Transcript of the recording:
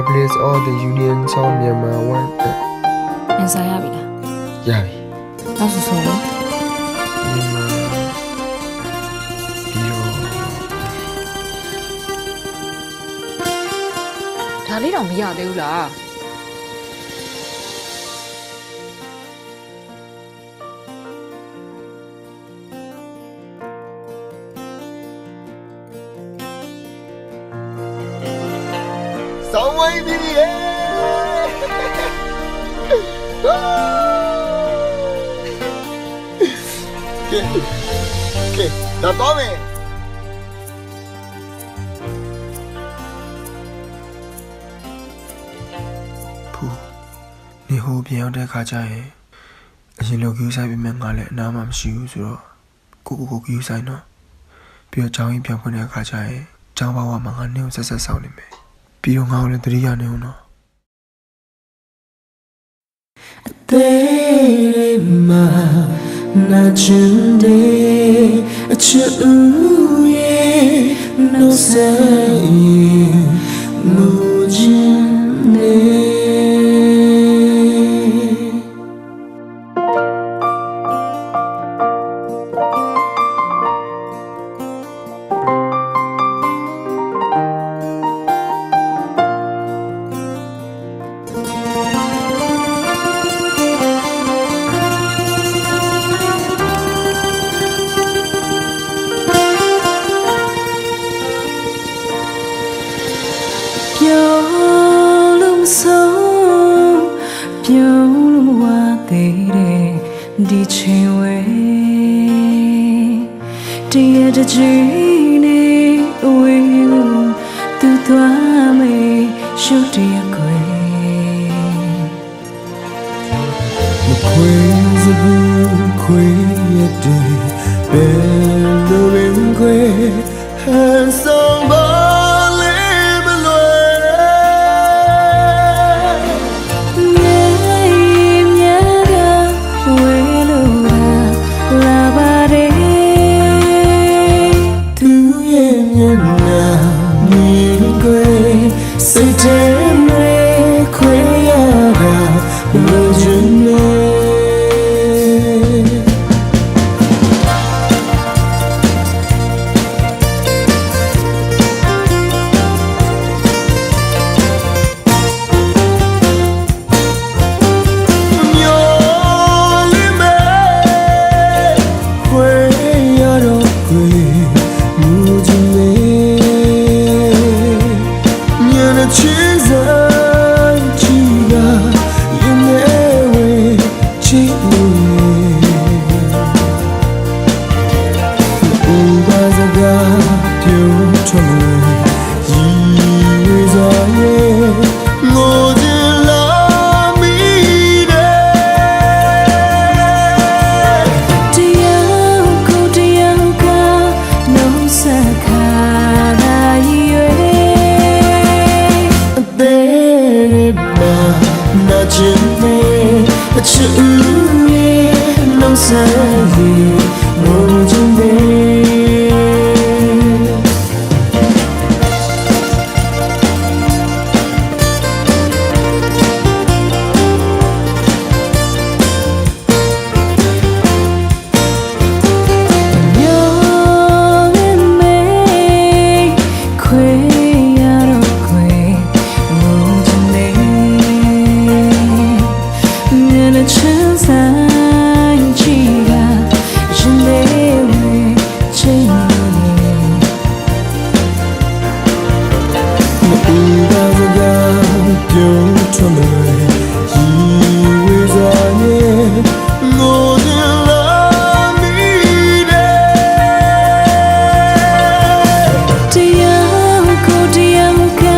Republic of the Union of Myanmar 1အင်စာရပြီလားရပြီနောက်ဆိုဆိုလို့မြန်မာပြီးတော့ဒါလေးတော့မရသေးဘူးလား ဆောင်းဝိုင်းပြီရဲ့ကဲကဲတော့တော့မယ်ဖူနေဟိုပြန်ရောက်တဲ့ခါကျရင်အရင်လို queue ဆိုင်ပြင်မဲ့ငါလည်းအနားမှမရှိဘူးဆိုတော့ကိုကိုကို queue ဆိုင်တော့ပြီးတော့ကြောင်းရင်ပြန်ဖွင့်တဲ့ခါကျရင်ကျောင်းဘဝမှာငါနေကိုဆက်ဆက်ဆောင်နေမယ် ပြီးတော့ငါ့ကိုလည်းတတိယနေအောင်နော်အသေးမှာနာချင်တဲ့အချစ်ဦးရဲ့ no say you မူကြီး ဒီချိန်ဝဲတရတကြီးနေအဝေးလို့သူသွားမေရှုတရကွယ်မခွေစဘူးခွေရတဲ့ ချ နှု တရားကိုတရားက